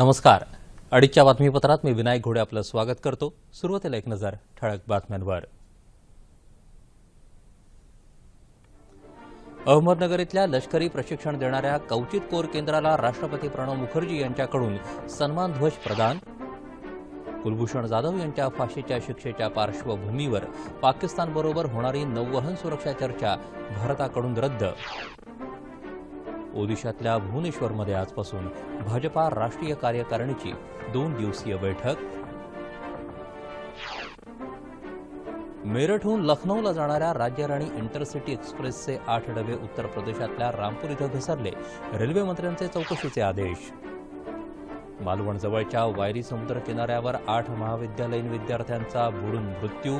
नमस्कार. अडीचच्या बातमीपत्रात मी विनायक घोडे आपलं स्वागत करतो. सुरुवातीला एक नजर ठळक बातम्यांवर. अहमदनगर इथल्या लष्करी प्रशिक्षण देणाऱ्या कौचित कोर केंद्राला राष्ट्रपती प्रणव मुखर्जी यांच्याकडून सन्मान ध्वज प्रदान. कुलभूषण जाधव यांच्या फाशीच्या शिक्षेच्या पार्श्वभूमीवर पाकिस्तानबरोबर होणारी नौवहन सुरक्षा चर्चा भारताकडून रद्द. ओदिशातल्या भुवनेश्वरमध्ये आजपासून भाजपा राष्ट्रीय कार्यकारिणीची दोन दिवसीय बैठक. मेरठहून लखनौला जाणाऱ्या राज्यराणी इंटरसिटी एक्सप्रेसचे आठ डबे उत्तर प्रदेशातल्या रामपूर इथं घसरले. रेल्वे मंत्र्यांचे चौकशीचे आदेश. मालवणजवळच्या वायरी समुद्र किनाऱ्यावर आठ महाविद्यालयीन विद्यार्थ्यांचा बुडून मृत्यू.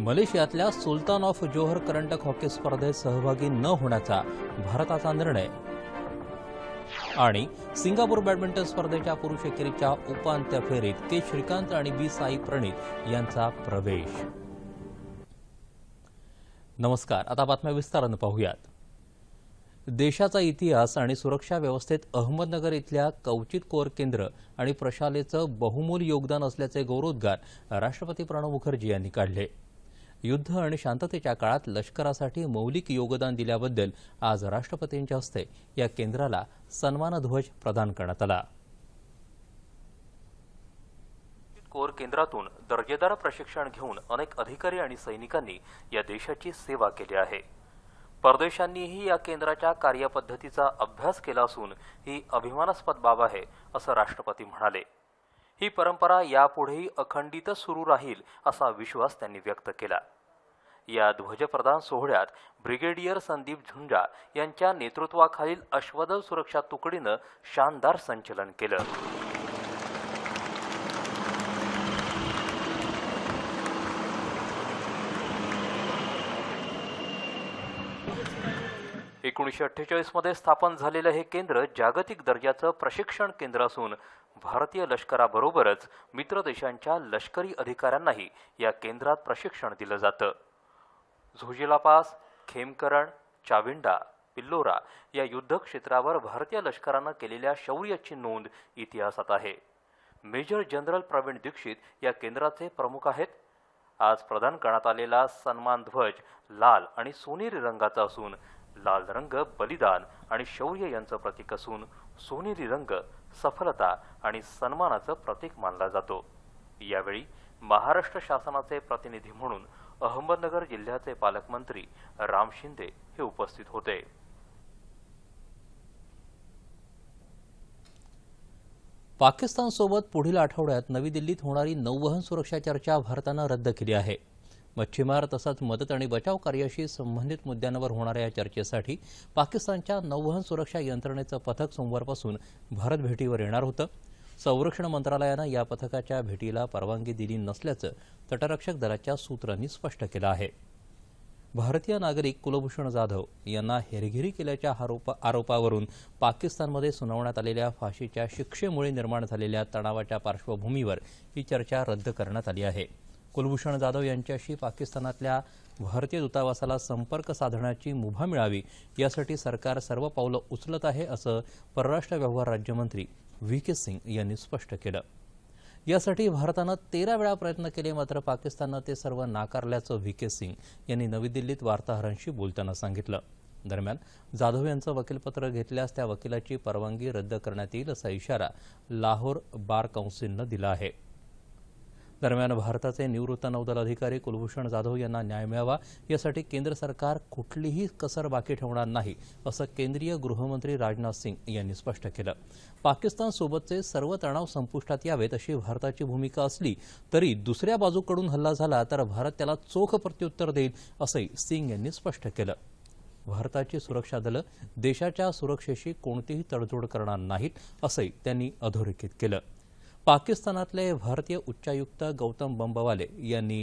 मलेशियातल्या सुलतान ऑफ जोहर करंडक हॉकी स्पर्धेत सहभागी न होण्याचा भारताचा निर्णय. आणि सिंगापूर बॅडमिंटन स्पर्धेच्या पुरुष एकेरीच्या उपांत्य फेरीत के. श्रीकांत आणि बी. साई प्रणित यांचा प्रवेश. नमस्कार आता बातम्या विस्तारानं पाहूयात. देशाचा इतिहास आणि सुरक्षा व्यवस्थेत अहमदनगर इथल्या कवचित कोर केंद्र आणि प्रशालेचं बहुमूल योगदान असल्याचे गौरवोद्गार राष्ट्रपती प्रणव मुखर्जी यांनी काढले. युद्ध आणि शांततेच्या काळात लष्करासाठी मौलिक योगदान दिल्याबद्दल आज राष्ट्रपतींच्या हस्ते या केंद्राला सन्मानध्वज प्रदान करण्यात आला. कोर केंद्रातून दर्जेदार प्रशिक्षण घेऊन अनेक अधिकारी आणि सैनिकांनी या देशाची सेवा केली आहे. परदेशांनीही या केंद्राच्या कार्यपद्धतीचा अभ्यास केला असून ही अभिमानास्पद बाब आहे असं राष्ट्रपती म्हणाले. ही परंपरा यापुढेही अखंडित सुरू राहील असा विश्वास त्यांनी व्यक्त केला. या ध्वजप्रदान सोहळ्यात ब्रिगेडियर संदीप झुंजा यांच्या नेतृत्वाखालील अश्वदल सुरक्षा तुकडीनं शानदार संचलन केलं. एकोणीसशे अठ्ठेचाळीसमध्ये स्थापन झालेलं हे केंद्र जागतिक दर्जाचं प्रशिक्षण केंद्र असून भारतीय लष्कराबरोबरच मित्र देशांच्या लष्करी अधिकाऱ्यांनाही या केंद्रात प्रशिक्षण दिलं जातं. झोजिला पास खेमकरण चाविंडा पिल्लोरा या युद्ध क्षेत्रावर भारतीय लष्करानं केलेल्या शौर्याची नोंद इतिहासात आहे. मेजर जनरल प्रवीण दीक्षित या केंद्राचे प्रमुख आहेत. आज प्रदान करण्यात आलेला सन्मान ध्वज लाल आणि सोनेरी रंगाचा असून लाल रंग बलिदान आणि शौर्य यांचं प्रतीक असून सोनेरी रंग सफलता आणि सन्मानाचं प्रतीक मानला जातो. यावेळी महाराष्ट्र शासनाचे प्रतिनिधी म्हणून अहमदनगर जिल्ह्याचे पालकमंत्री राम शिंदे हे उपस्थित होते. पाकिस्तानसोबत पुढील आठवड्यात नवी दिल्लीत होणारी नौवहन सुरक्षा चर्चा भारतानं रद्द केली आहे. मच्छीमार तसंच मदत आणि बचाव कार्याशी संबंधित मुद्द्यांवर होणाऱ्या या चर्चेसाठी पाकिस्तानच्या नौवहन सुरक्षा यंत्रणेचं पथक सोमवारपासून भारत भेटीवर येणार होतं. संरक्षण मंत्रालयानं या पथकाच्या भेटीला परवानगी दिली नसल्याचं तटरक्षक दलाच्या सूत्रांनी स्पष्ट केलं आहे. भारतीय नागरिक कुलभूषण जाधव यांना हेरगिरी केल्याच्या आरोपा आरोपावरून पाकिस्तानमध्ये सुनावण्यात आलेल्या फाशीच्या शिक्षेमुळे निर्माण झालेल्या तणावाच्या पार्श्वभूमीवर ही चर्चा रद्द करण्यात आली आहे. कुलभूषण जाधव यांच्याशी पाकिस्तानातल्या भारतीय दूतावासाला संपर्क साधण्याची मुभा मिळावी यासाठी सरकार सर्व पावलं उचलत आहे असं परराष्ट्र व्यवहार राज्यमंत्री व्ही के सिंग यांनी स्पष्ट केलं. यासाठी भारतानं तेरा वेळा प्रयत्न केले मात्र पाकिस्ताननं ते सर्व नाकारल्याचं व्ही के सिंग यांनी नवी दिल्लीत वार्ताहरांशी बोलताना सांगितलं. दरम्यान जाधव यांचं वकीलपत्र घेतल्यास त्या वकिलाची परवानगी रद्द करण्यात येईल असा इशारा लाहोर बार कौन्सिलनं दिला आहे. दरम्यान भारताचे निवृत्त नौदल अधिकारी कुलभूषण जाधव यांना न्याय मिळावा यासाठी केंद्र सरकार कुठलीही कसर बाकी ठेवणार नाही असं केंद्रीय गृहमंत्री राजनाथ सिंग यांनी स्पष्ट केलं. पाकिस्तानसोबतचे सर्व तणाव संपुष्टात यावेत अशी भारताची भूमिका असली तरी दुसऱ्या बाजूकडून हल्ला झाला तर भारत त्याला चोख प्रत्युत्तर देईल असंही सिंग यांनी स्पष्ट केलं. भारताची सुरक्षा दलं देशाच्या सुरक्षेशी कोणतीही तडजोड करणार नाहीत असंही त्यांनी अधोरेखित केलं. पाकिस्तानातले भारतीय उच्चायुक्त गौतम बंबवाले यांनी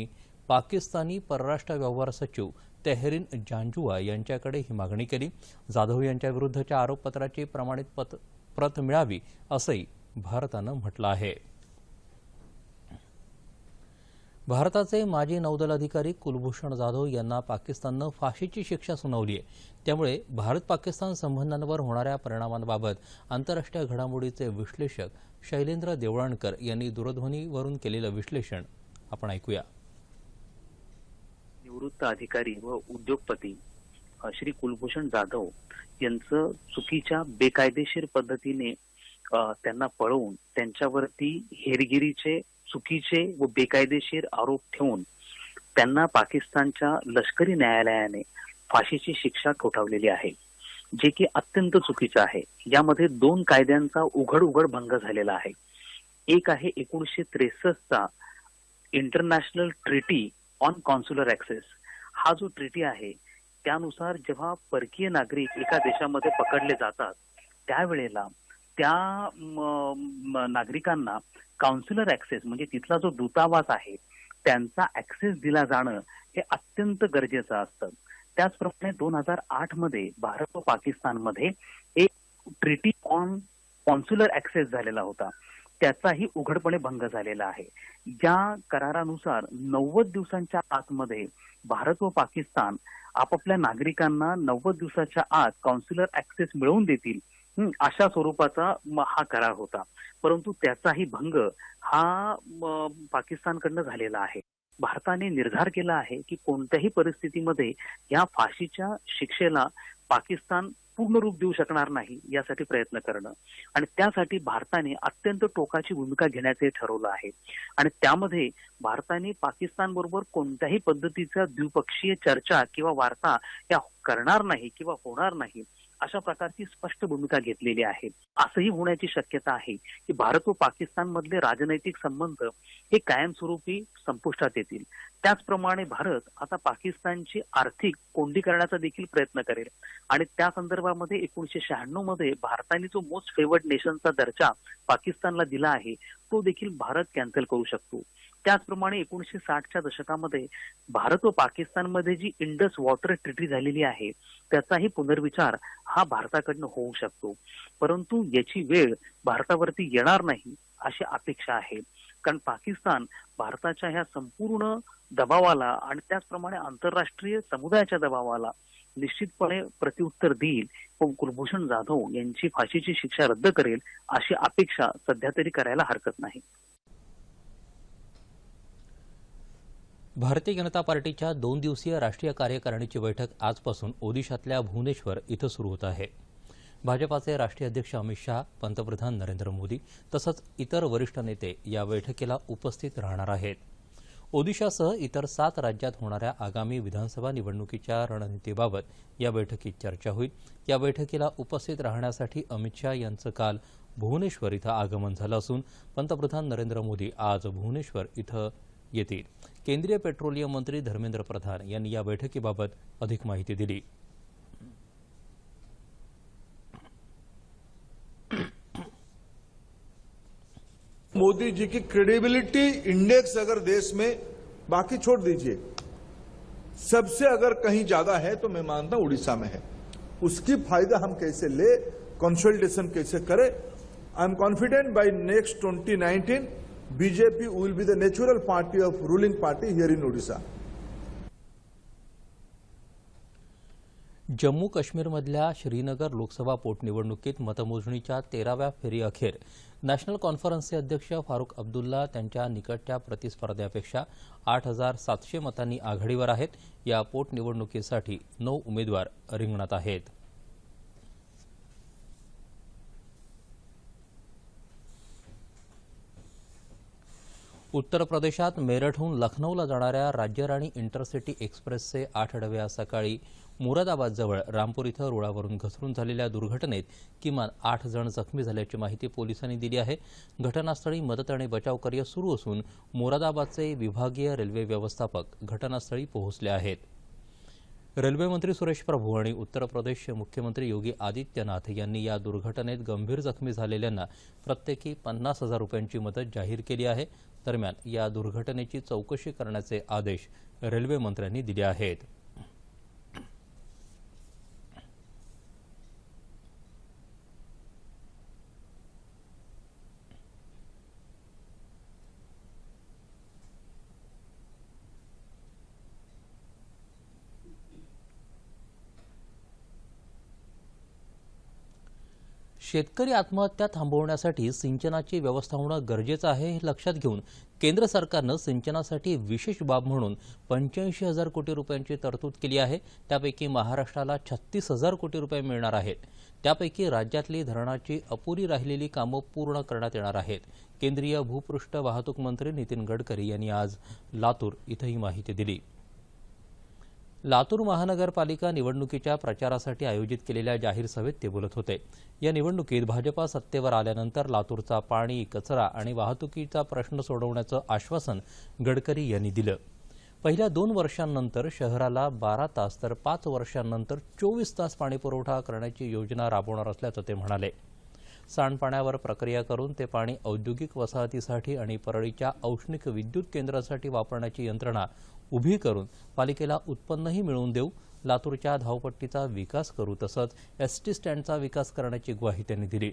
पाकिस्तानी परराष्ट्र व्यवहार सचिव तेहरीन जांजुआ यांच्याकडे ही मागणी केली. जाधव यांच्याविरुद्धच्या आरोपपत्राची प्रमाणित पत प्रत मिळावी असंही भारतानं म्हटलं आहे. भारताचे माजी नौदल अधिकारी कुलभूषण जाधव यांना पाकिस्ताननं फाशीची शिक्षा सुनावली आहे. त्यामुळे भारत पाकिस्तान संबंधांवर होणाऱ्या परिणामांबाबत आंतरराष्ट्रीय घडामोडीचे विश्लेषक शैलेंद्र देवळणकर यांनी दूरध्वनीवरून केलेलं विश्लेषण आपण ऐकूया. निवृत्त अधिकारी व उद्योगपती श्री कुलभूषण जाधव यांचं चुकीच्या बेकायदेशीर पद्धतीने त्यांना पळवून त्यांच्यावरती हेरगिरीचे चुकीचे व बेकायदेशीर आरोप ठेवून त्यांना पाकिस्तानच्या लष्करी न्यायालयाने फाशीची शिक्षा ठोठावलेली आहे जे की अत्यंत चुकीचं आहे. यामध्ये दोन कायद्यांचा उघड उघड भंग झालेला आहे. एक आहे एकोणीसशे त्रेसष्टचा international treaty on consular access हा जो ट्रिटी आहे त्यानुसार जेव्हा परकीय नागरिक एका देशामध्ये पकडले जातात त्यावेळेला त्या नागरिकांना काउन्सिलर ऍक्सेस म्हणजे तिथला जो दूतावास आहे त्यांचा ऍक्सेस दिला जाणं हे अत्यंत गरजेचं असतं. त्याचप्रमाणे दोन हजार आठमध्ये भारत व पाकिस्तानमध्ये एक ट्रिटी ऑन कॉन्सुलर ऍक्सेस झालेला होता. त्याचाही उघडपणे भंग झालेला आहे. या करारानुसार नव्वद दिवसांच्या आतमध्ये भारत व पाकिस्तान आपापल्या नागरिकांना नव्वद दिवसाच्या आत काउन्सिलर ऍक्सेस मिळवून देतील अशा स्वरूपाचा हा करार होता. परंतु त्याचाही भंग हा पाकिस्तानकडनं झालेला आहे. भारताने निर्धार केला आहे की कोणत्याही परिस्थितीमध्ये या फाशीच्या शिक्षेला पाकिस्तान पूर्ण रूप देऊ शकणार नाही यासाठी प्रयत्न करणं आणि त्यासाठी भारताने अत्यंत टोकाची भूमिका घेण्याचे ठरवलं आहे. आणि त्यामध्ये भारताने पाकिस्तान बरोबर कोणत्याही पद्धतीचा द्विपक्षीय चर्चा किंवा वार्ता या करणार नाही किंवा होणार नाही अशा प्रकारची स्पष्ट भूमिका घेतलेली आहे. असंही होण्याची शक्यता आहे की भारत व पाकिस्तान मधले राजनैतिक संबंध हे कायमस्वरूपी संपुष्टात येतील. त्याचप्रमाणे भारत आता पाकिस्तानची आर्थिक कोंडी करण्याचा देखील प्रयत्न करेल. आणि त्या संदर्भामध्ये एकोणीशे शहाण्णवमध्ये भारताने जो मोस्ट फेवर्ड नेशनचा दर्जा पाकिस्तानला दिला आहे तो देखील भारत कॅन्सल करू शकतो. त्याचप्रमाणे एकोणीशे साठच्या दशकामध्ये भारत व पाकिस्तानमध्ये जी इंडस वॉटर ट्रिटी झालेली आहे त्याचाही पुनर्विचार हा भारताकडनं होऊ शकतो. परंतु याची वेळ भारतावरती येणार नाही अशी अपेक्षा आहे. कारण पाकिस्तान भारताच्या ह्या संपूर्ण दबावाला आणि त्याचप्रमाणे आंतरराष्ट्रीय समुदायाच्या दबावाला निश्चितपणे प्रत्युत्तर देईल. व कुलभूषण जाधव यांची फाशीची शिक्षा रद्द करेल अशी अपेक्षा सध्या तरी करायला हरकत नाही. भारतीय जनता पार्टीच्या दोन दिवसीय राष्ट्रीय कार्यकारिणीची बैठक आजपासून ओदिशातल्या भुवनेश्वर इथं सुरू होत आहे. भाजपाचे राष्ट्रीय अध्यक्ष अमित शहा पंतप्रधान नरेंद्र मोदी तसंच इतर वरिष्ठ नेते या बैठकीला उपस्थित राहणार आहेत. ओदिशासह इतर सात राज्यात होणाऱ्या आगामी विधानसभा निवडणुकीच्या रणनीतीबाबत या बैठकीत चर्चा होईल. या बैठकीला उपस्थित राहण्यासाठी अमित शहा यांचं काल भुवनेश्वर इथं आगमन झालं असून पंतप्रधान नरेंद्र मोदी आज भुवनेश्वर इथं येतील. केंद्रीय पेट्रोलियम मंत्री धर्मेंद्र प्रधान यांनी या बैठकीबाबत अधिक माहिती दिली. मोदी जी की क्रेडिबिलिटी इंडेक्स अगर देश में बाकी छोड़ दीजिए। सबसे अगर कहीं ज़्यादा है तो मैं मानता हूँ उड़ीसा में है। उसकी फ़ायदा हम कैसे ले कंसल्टेशन कैसे करें? I am confident by next 2019 BJP will be the natural party of ruling party here in Odisha Jammu काश्मीरमधल्या श्रीनगर लोकसभा पोटनिवडणुकीत मतमोजणीच्या तेराव्या फेरीअखेर नॅशनल कॉन्फरन्सचे अध्यक्ष फारुख अब्दुल्ला त्यांच्या निकटच्या प्रतिस्पर्ध्यापेक्षा आठ हजार सातशे मतांनी आघाडीवर आहेत. या पोटनिवडणुकीसाठी नऊ उमेदवार रिंगणात आहेत. उत्तर प्रदेशात मेरठहून लखनौला जाणाऱ्या राज्यराणी इंटरसिटी एक्सप्रेसचे आठ डबे आज सकाळी मुरादाबादजवळ रामपूर इथं रुळावरून घसरून झालेल्या दुर्घटनेत किमान आठ जण जखमी झाल्याची माहिती पोलिसांनी दिली आहे. घटनास्थळी मदत आणि बचाव कार्य सुरू असून मोरादाबादचे विभागीय रेल्वे व्यवस्थापक घटनास्थळी पोहोचले आहेत. रेल्वेमंत्री सुरेश प्रभू आणि उत्तर प्रदेशचे मुख्यमंत्री योगी आदित्यनाथ यांनी या दुर्घटनेत गंभीर जखमी झालेल्यांना प्रत्येकी पन्नास हजार रुपयांची मदत जाहीर केली आहे. दरम्यान या दुर्घटनेची चौकशी करण्याचे आदेश रेल्वेमंत्र्यांनी दिले आहेत. शेतकरी आत्महत्या थांबवण्यासाठी सिंचनाची व्यवस्था होणं गरजेचं आहे हे लक्षात घेऊन केंद्र सरकारनं सिंचनासाठी विशेष बाब म्हणून पंच्याऐंशी हजार कोटी रुपयांची तरतूद केली आहे. त्यापैकी महाराष्ट्राला छत्तीस हजार कोटी रुपये मिळणार आहेत. त्यापैकी राज्यातली धरणाची अपुरी राहिलेली कामं पूर्ण करण्यात येणार आहेत. केंद्रीय भूपृष्ठ वाहतूक मंत्री नितीन गडकरी यांनी आज लातूर इथं ही माहिती दिली. लातूर महानगरपालिका निवडणुकीच्या प्रचारासाठी आयोजित केलेल्या जाहीर सभेत ते बोलत होते. या निवडणुकीत भाजपा सत्तेवर आल्यानंतर लातूरचा पाणी कचरा आणि वाहतुकीचा प्रश्न सोडवण्याचं आश्वासन गडकरी यांनी दिलं. पहिल्या दोन वर्षांनंतर शहराला बारा तास तर पाच वर्षांनंतर चोवीस तास पाणीपुरवठा करण्याची योजना राबवणार असल्याचं ते म्हणाले. सांडपाण्यावर प्रक्रिया करून ते पाणी औद्योगिक वसाहतीसाठी आणि परळीच्या औष्णिक विद्युत केंद्रासाठी वापरण्याची यंत्रणा उभी करून पालिकेला उत्पन्नही मिळवून देऊ लातूरच्या धावपट्टीचा विकास करू तसंच एस टी स्टँडचा विकास करण्याची ग्वाही त्यांनी दिली.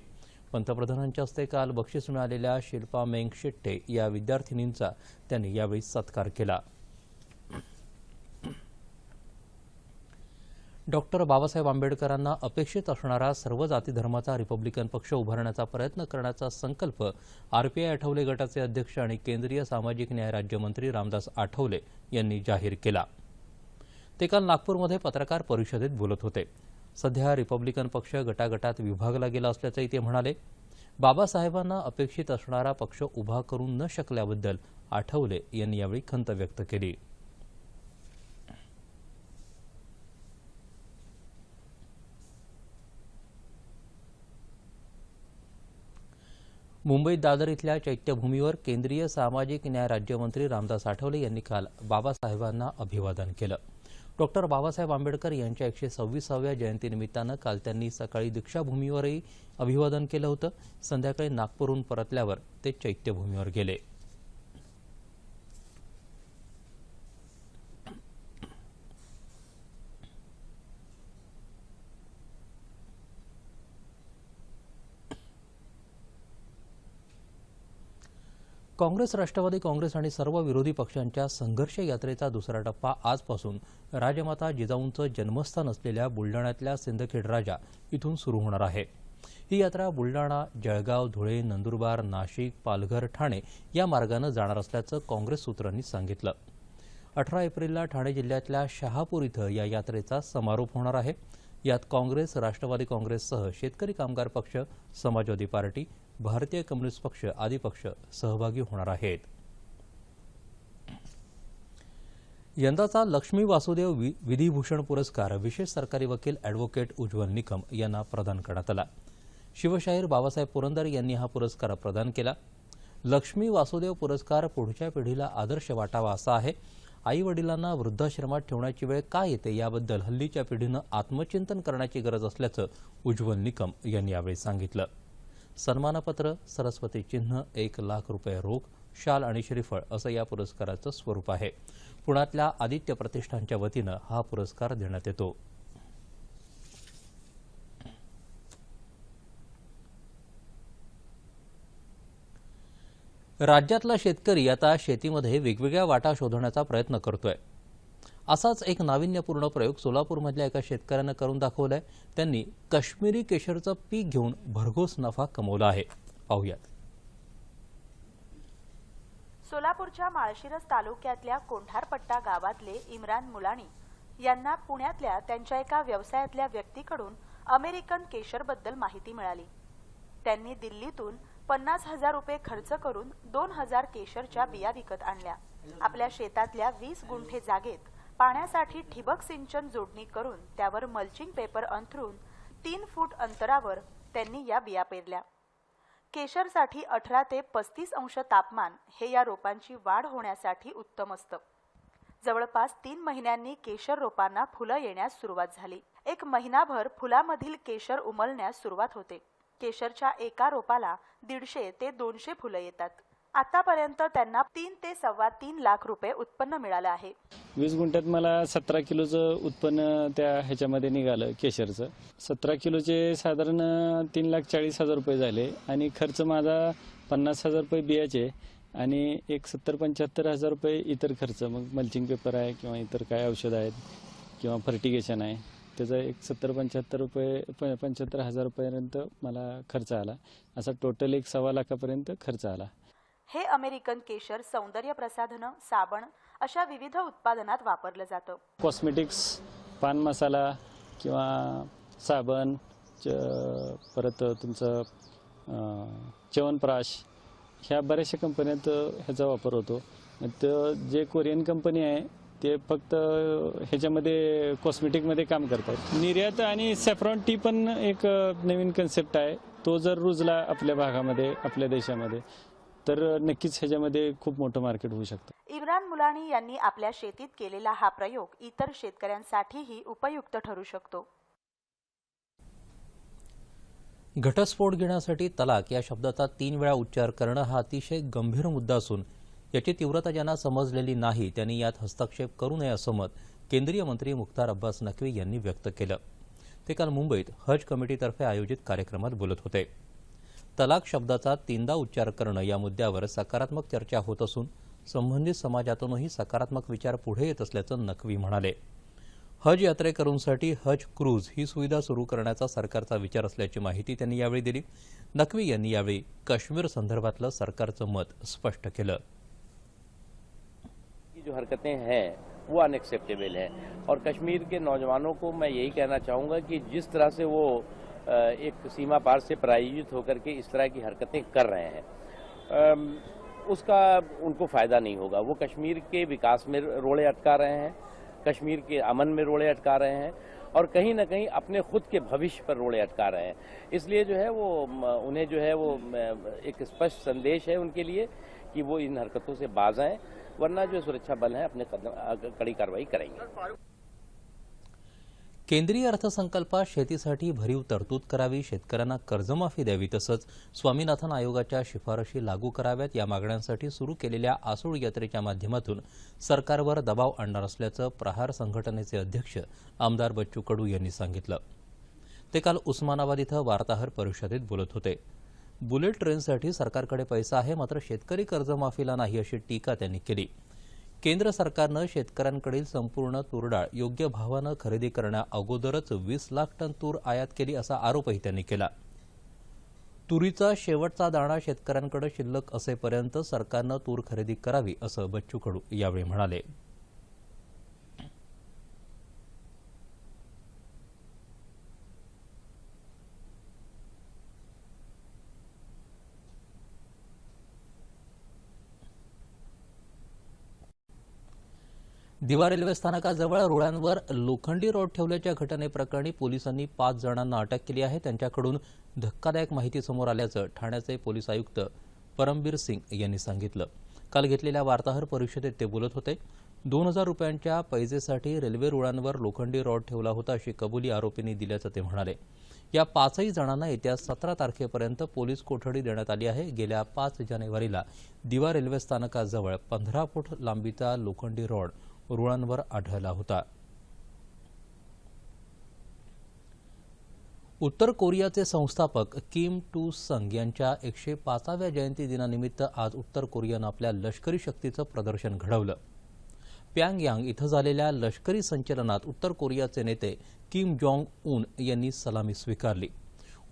पंतप्रधानांच्या हस्ते काल बक्षीस मिळालेल्या शिल्पा मेंगशेट्टे या विद्यार्थिनींचा त्यांनी यावेळी सत्कार केला. डॉक्टर बाबासाहेब आंबेडकरांना अपेक्षित असणारा सर्व जाती धर्माचा रिपब्लिकन पक्ष उभारण्याचा प्रयत्न करण्याचा संकल्प आरपीआय आठवले गटाचे अध्यक्ष आणि केंद्रीय सामाजिक न्याय राज्यमंत्री रामदास आठवले यांनी जाहीर केला. ते काल नागपूरमध्ये पत्रकार परिषदेत बोलत होते. सध्या रिपब्लिकन पक्ष गटागटात विभागला गेला असल्याचंही ते म्हणाले. बाबासाहेबांना अपेक्षित असणारा पक्ष उभा करू न शकल्याबद्दल आठवले यांनी यावेळी खंत व्यक्त केली. मुंबईत दादर इथल्या चैत्यभूमीवर केंद्रीय सामाजिक न्याय राज्यमंत्री रामदास आठवले यांनी काल बाबासाहेबांना अभिवादन केलं. डॉक्टर बाबासाहेब आंबेडकर यांच्या एकशे सव्वीसाव्या जयंतीनिमित्तानं काल त्यांनी सकाळी दीक्षाभूमीवरही अभिवादन केलं होतं. संध्याकाळी नागपूरहून परतल्यावर ते चैत्यभूमीवर गेले. काँग्रेस राष्ट्रवादी काँग्रेस आणि सर्व विरोधी पक्षांच्या संघर्ष यात्रेचा दुसरा टप्पा आजपासून राजमाता जिजाऊंचं जन्मस्थान असलेल्या बुलडाण्यातल्या सिंदखेड राजा इथून सुरू होणार आहे. ही यात्रा बुलडाणा जळगाव धुळे नंदुरबार नाशिक पालघर ठाणे या मार्गानं जाणार असल्याचं काँग्रेस सूत्रांनी सांगितलं. अठरा एप्रिलला ठाणे जिल्ह्यातल्या शहापूर इथं या यात्रेचा समारोप होणार आहे. यात काँग्रेस राष्ट्रवादी काँग्रेससह शेतकरी कामगार पक्ष समाजवादी पार्टी भारतीय कम्युनिस्ट पक्ष आदी पक्ष सहभागी होणार आहेत. यंदाचा लक्ष्मी वासुदेव वि- विधिभूषण पुरस्कार विशेष सरकारी वकील अॅडव्होकेट उज्ज्वल निकम यांना प्रदान करण्यात आला. शिवशाहीर बाबासाहेब पुरंदर यांनी हा पुरस्कार प्रदान केला. लक्ष्मी वासुदेव पुरस्कार पुढच्या पिढीला आदर्श वाटावा असा आहे. आई वडिलांना वृद्धाश्रमात ठेवण्याची वेळ काय येते याबद्दल हल्लीच्या पिढीनं आत्मचिंतन करण्याची गरज असल्याचं उज्ज्वल निकम यांनी यावेळी सांगितलं. सन्मानपत्र सरस्वती चिन्ह एक लाख रुपये रोख शाल आणि श्रीफळ असं या पुरस्काराचं स्वरूप आहे. पुण्यातल्या आदित्य प्रतिष्ठानच्या वतीनं हा पुरस्कार देण्यात येतो. राज्यातला शेतकरी आता शेतीमध्ये वेगवेगळ्या वाटा शोधण्याचा प्रयत्न करतोय. असाच एक नाविन्यपूर्ण प्रयोग सोलापूरमधल्या एका शेतकऱ्यानं करून दाखवलाय. त्यांनी काश्मीरी केशरचं पीक घेऊन भरघोस नफा कमवला आहे. पाहुयात. सोलापूरच्या माळशिरस तालुक्यातल्या कोंढारपट्टा गावातले इम्रान मुलाणी यांना पुण्यातल्या त्यांच्या एका व्यवसायातल्या व्यक्तीकडून अमेरिकन केशरबद्दल माहिती मिळाली. त्यांनी दिल्लीतून पन्नास हजार रुपये खर्च करून दोन हजार केशरच्या बिया विकत आणल्या. आपल्या शेतातल्या वीस गुंठे जागेत पाण्यासाठी ठिबक सिंचन जोडणी करून त्यावर मल्चिंग पेपर अंथरून तीन फूट अंतरावर त्यांनी या बिया पेरल्या. केशरसाठी अठरा ते पस्तीस अंश तापमान हे या रोपांची वाढ होण्यासाठी उत्तम असतं. जवळपास तीन महिन्यांनी केशर रोपांना फुलं येण्यास सुरुवात झाली. एक महिनाभर फुलामधील केशर उमलण्यास सुरुवात होते. केशरच्या एका रोपाला दीडशे ते दोनशे फुलं येतात. आतापर्यंत त्यांना तीन ते सव्वा तीन लाख रुपये उत्पन्न मिळालं आहे. वीस गुंठ्यात मला सतरा किलोचं उत्पन्न त्या ह्याच्यामध्ये निघालं केशरचं. सतरा किलोचे साधारण तीन लाख चाळीस हजार रुपये झाले आणि खर्च माझा पन्नास हजार रुपये बियाचे आणि एक सत्तर पंच्याहत्तर हजार रुपये इतर खर्च. मग मल्चिंग पेपर आहे किंवा इतर काय औषध आहेत किंवा फर्टिगेशन आहे त्याचा एक सत्तर पंच्याहत्तर रुपये प पंच्याहत्तर हजार रुपयापर्यंत मला खर्च आला. असा टोटल एक सव्वा लाखापर्यंत खर्च आला. हे अमेरिकन केशर सौंदर्य प्रसाधनं साबण अशा विविध उत्पादनात वापरलं जातं. कॉस्मेटिक्स पान मसाला किंवा साबण च परत तुमचं च्यवनप्राश ह्या बऱ्याचशा कंपन्यात ह्याचा वापर होतो. तर जे कोरियन कंपनी आहे ते फक्त ह्याच्यामध्ये कॉस्मेटिकमध्ये काम करतात. निर्यात आणि सॅफ्रॉन टी पण एक नवीन कन्सेप्ट आहे. तो जर रुजला आपल्या भागामध्ये आपल्या देशामध्ये तर नक्कीच ह्याच्यामध्ये खूप मोठं मार्केट होऊ शकतं. इम्रान मुलाणी यांनी आपल्या शेतीत केलेला हा प्रयोग इतर शेतकऱ्यांसाठीही उपयुक्त ठरू शकतो. घटस्फोट घेण्यासाठी तलाक या शब्दाचा तीन वेळा उच्चार करणं हा अतिशय गंभीर मुद्दा असून याची तीव्रता ज्यांना समजलेली नाही त्यांनी यात हस्तक्षेप करू नये असं मत केंद्रीय मंत्री मुख्तार अब्बास नक्वी यांनी व्यक्त केलं. ते काल मुंबईत हज कमिटीतर्फे आयोजित कार्यक्रमात बोलत होते. तलाक शब्दाचा तीनदा उच्चार करणं या मुद्द्यावर सकारात्मक चर्चा होत असून संबंधित समाजातूनही सकारात्मक विचार पुढे येत असल्याचं नक्वी म्हणाले. हज यात्रेकरूंसाठी हज क्रूज ही सुविधा सुरू करण्याचा सरकारचा विचार असल्याची माहिती त्यांनी यावेळी दिली. नक्वी यांनी यावेळी काश्मीर संदर्भातलं सरकारचं मत स्पष्ट केलं. जो हरकतें हैं वो अनएक्सेप्टेबल है. और कश्मीर के नौजवानों को मैं यही कहना चाहूँगा कि जिस तरह से वो एक सीमा पार से प्रायोजित होकर के इस तरह की हरकतें कर रहे हैं। उसका उनको फ़ायदा नहीं होगा। वो कश्मीर के विकास में रोड़े अटका रहे हैं, कश्मीर के अमन में रोड़े अटका रहे हैं और कहीं ना कहीं अपने खुद के भविष्य पर रोड़े अटका रहे हैं। इसलिए जो है वो उन्हें जो है वो एक स्पष्ट संदेश है उनके लिए कि वो इन हरकतों से बाज आएँ, वरना जो सुरक्षा बल हैं अपने कदम कड़ी कार्रवाई करेंगे। केंद्रीय अर्थसंकल्पात शेतीसाठी भरीव तरतूद करावी शेतकऱ्यांना कर्जमाफी द्यावी तसंच स्वामीनाथन आयोगाच्या शिफारशी लागू कराव्यात या मागण्यांसाठी सुरू केलेल्या आसूळ यात्रेच्या माध्यमातून सरकारवर दबाव आणणार असल्याचं प्रहार संघटनेचे अध्यक्ष आमदार बच्चू कडू यांनी सांगितलं. ते काल उस्मानाबाद इथं वार्ताहर परिषदेत बोलत होते. बुलेट ट्रेनसाठी सरकारकडे पैसा आहे मात्र शेतकरी कर्जमाफीला नाही अशी टीका त्यांनी केली. केंद्र सरकारनं शेतकऱ्यांकडील संपूर्ण तूरडाळ योग्य भावानं खरेदी करण्या अगोदरच वीस लाख टन तूर आयात केली असा आरोपही त्यांनी केला. तुरीचा शेवटचा दाणा शेतकऱ्यांकडे शिल्लक असेपर्यंत सरकारनं तूर खरेदी करावी असं बच्चू कडू यावेळी म्हणाले. दिवा रेल्वे स्थानकाजवळ रुळांवर लोखंडी रॉड ठेवल्याच्या घटनेप्रकरणी पोलिसांनी पाच जणांना अटक केली आहे. त्यांच्याकडून धक्कादायक माहिती समोर आल्याचं ठाण्याचे पोलीस आयुक्त परमबीर सिंग यांनी सांगितलं. काल घेतलेल्या वार्ताहर परिषदेत ते बोलत होते. दोन हजार रुपयांच्या पैजेसाठी रेल्वे रुळांवर लोखंडी रॉड ठेवला होता अशी कबुली आरोपींनी दिल्याचं ते म्हणाले. या पाचही जणांना येत्या सतरा तारखेपर्यंत पोलीस कोठडी देण्यात आली आहे. गेल्या पाच जानेवारीला दिवा रेल्वे स्थानकाजवळ पंधरा फूट लांबीचा लोखंडी रॉड रुळांवर आढळला होता. उत्तर कोरियाचे संस्थापक किम टू संग यांच्या एकशे पाचाव्या जयंती दिनानिमित्त आज उत्तर कोरियानं आपल्या लष्करी शक्तीचं प्रदर्शन घडवलं. प्यांगयांग इथं झालेल्या लष्करी संचलनात उत्तर कोरियाचे नेते किम जॉंग उन यांनी सलामी स्वीकारली.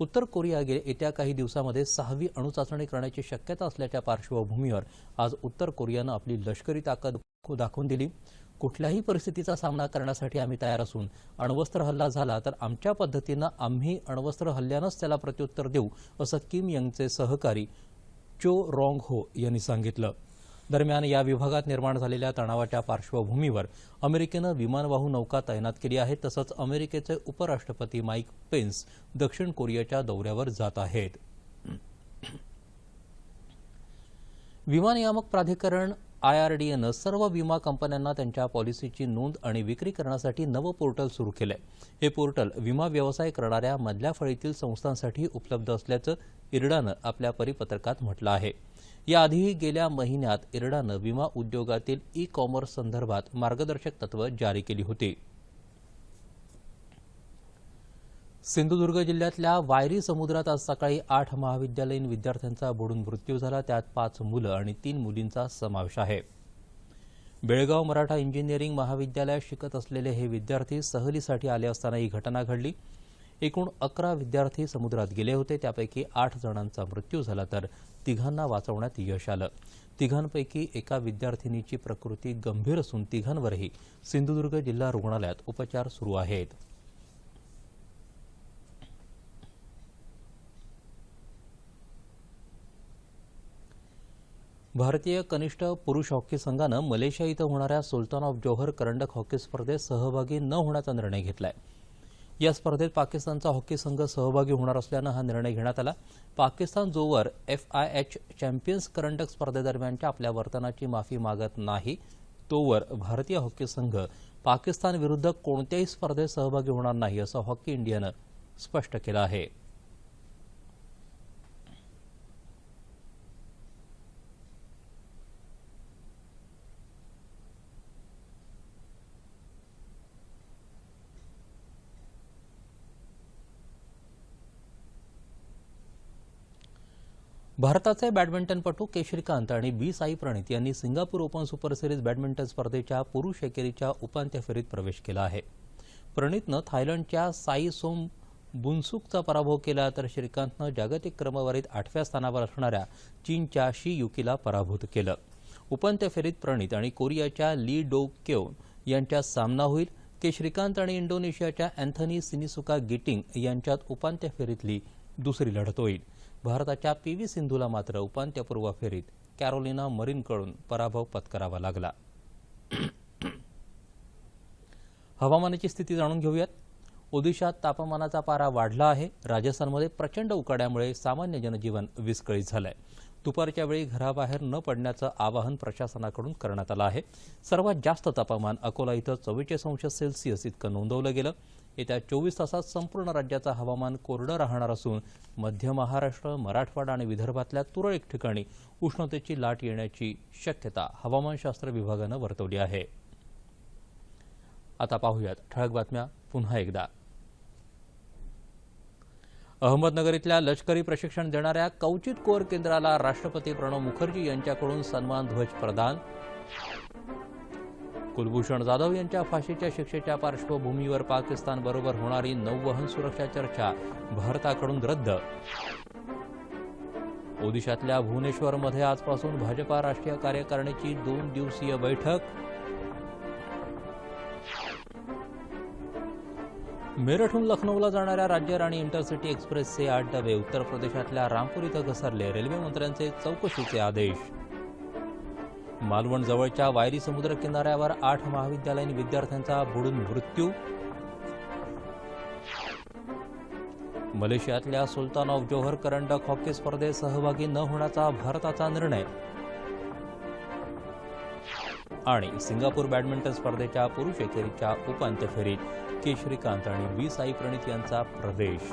उत्तर कोरिया गे येत्या काही दिवसामध्ये सहावी अणुचाचणी करण्याची शक्यता असल्याच्या पार्श्वभूमीवर आज उत्तर कोरियानं आपली लष्करी ताकद दाखवून दिली. कुठल्याही परिस्थितीचा सामना करण्यासाठी आम्ही तयार असून अण्वस्त्र हल्ला झाला तर आमच्या पद्धतीनं आम्ही अण्वस्त्र हल्ल्यानंच त्याला प्रत्युत्तर देऊ असं किम यंगचे सहकारी चो रॉंग हो यांनी सांगितलं. दरम्यान या विभागात निर्माण झालेल्या तणावाच्या पार्श्वभूमीवर अमेरिकेनं विमानवाहू नौका तैनात केली आहे तसंच अमेरिकेचे उपराष्ट्रपती माईक पेन्स दक्षिण कोरियाच्या दौऱ्यावर जात आहेत. विमानियामक प्राधिकरण आयआरडीएनं सर्व विमा कंपन्यांना त्यांच्या पॉलिसीची नोंद आणि विक्री करण्यासाठी नवं पोर्टल सुरू केलंय. हे पोर्टल विमा व्यवसाय करणाऱ्या मधल्या फळीतील संस्थांसाठी उपलब्ध असल्याचं इरडानं आपल्या परिपत्रकात म्हटलं आहे. याआधीही गेल्या महिन्यात इरडानं विमा उद्योगातील ई कॉमर्स संदर्भात मार्गदर्शक तत्व जारी केली होती. सिंधुदुर्ग जिल्ह्यातल्या वायरी समुद्रात आज सकाळी आठ महाविद्यालयीन विद्यार्थ्यांचा बुडून मृत्यू झाला. त्यात पाच मुलं आणि तीन मुलींचा समावेश आहे. बेळगाव मराठा इंजिनिअरिंग महाविद्यालयात शिकत असलेले हे विद्यार्थी सहलीसाठी आले असताना ही घटना घडली. एकूण अकरा विद्यार्थी समुद्रात गेले होते. त्यापैकी आठ जणांचा मृत्यू झाला तर तिघांना वाचवण्यात यश आलं. तिघांपैकी एका विद्यार्थिनीची प्रकृती गंभीर असून तिघांवरही सिंधुदुर्ग जिल्हा रुग्णालयात उपचार सुरू आहेत. भारतीय कनिष्ठ पुरुष हॉकी संघानं मलेशिया इथं होणाऱ्या सुलतान ऑफ जोहर करंडक हॉकी स्पर्धेत सहभागी न होण्याचा निर्णय घेतलाय. या स्पर्धेत पाकिस्तानचा हॉकी संघ सहभागी होणार असल्यानं हा निर्णय घेण्यात आला. पाकिस्तान जोवर एफ आय एच चॅम्पियन्स करंडक स्पर्धेदरम्यानच्या आपल्या वर्तनाची माफी मागत नाही तोवर भारतीय हॉकी संघ पाकिस्तानविरुद्ध कोणत्याही स्पर्धेत सहभागी होणार नाही असं हॉकी इंडियानं स्पष्ट केलं आहे. भारताचे बॅडमिंटनपटू के श्रीकांत आणि बी साई प्रणित यांनी Singapore open super series badminton स्पर्धेच्या पुरुष एकेरीच्या उपांत्य फेरीत प्रवेश केला आहे. प्रणितनं थायलंडच्या साई सोम बुनसुकचा पराभव केला तर श्रीकांतनं जागतिक क्रमवारीत आठव्या स्थानावर असणाऱ्या चीनच्या शी युकीला पराभूत केलं. उपांत्य फेरीत प्रणित आणि कोरियाच्या ली डो केव यांच्यात सामना होईल. के श्रीकांत आणि इंडोनेशियाच्या अँथनी सिनिसुका गिटिंग यांच्यात उपांत्य फेरीतली दुसरी लढत होईल. भारताच्या पी व्ही सिंधूला मात्र उपांत्यपूर्व फेरीत कॅरोलिना मरीनकडून पराभव पत्करावा लागला. हवामानाची स्थिती जाणून घेऊयात. ओदिशात तापमानाचा पारा वाढला आहे. राजस्थानमध्ये प्रचंड उकाड्यामुळे सामान्य जनजीवन विस्कळीत झालंय. दुपारच्या वेळी घराबाहेर न पडण्याचं आवाहन प्रशासनाकडून करण्यात आलं आहे. सर्वात जास्त तापमान अकोला इथं चव्वेचाळीस अंश सेल्सिअस इतकं नोंदवलं गेलं. येत्या चोवीस तासात संपूर्ण राज्याचं हवामान कोरडं राहणार असून मध्य महाराष्ट्र मराठवाडा आणि विदर्भातल्या तुरळक ठिकाणी उष्णतेची लाट येण्याची शक्यता हवामानशास्त्र विभागानं वर्तवली आहे. आता पाहूयात ठळक बातम्या पुन्हा एकदा. अहमदनगर इथल्या लष्करी प्रशिक्षण देणाऱ्या कवचित कोर केंद्राला राष्ट्रपती प्रणव मुखर्जी यांच्याकडून सन्मान ध्वज प्रदान कुलभूषण जाधव यांच्या फाशीच्या शिक्षेच्या पार्श्वभूमीवर पाकिस्तानबरोबर होणारी नौवहन सुरक्षा चर्चा भारताकडून रद्द. ओदिशातल्या भुवनेश्वरमध्ये आजपासून भाजपा राष्ट्रीय कार्यकारिणीची दोन दिवसीय बैठक. मेरठहून लखनौला जाणाऱ्या राज्य राणी इंटरसिटी एक्सप्रेसचे आठ डबे उत्तर प्रदेशातल्या रामपूर इथं घसरले. रेल्वे मंत्र्यांचे चौकशीचे आदेश. मालवण जवळच्या वायरी समुद्र किनाऱ्यावर आठ महाविद्यालयीन विद्यार्थ्यांचा बुडून मृत्यू. मलेशियातल्या सुलतान ऑफ जोहर करंडक हॉकी स्पर्धेत सहभागी न होण्याचा भारताचा निर्णय. आणि सिंगापूर बॅडमिंटन स्पर्धेच्या पुरुष एकेरीच्या उपांत्य फेरीत के श्रीकांत आणि बी साई प्रणित यांचा प्रवेश.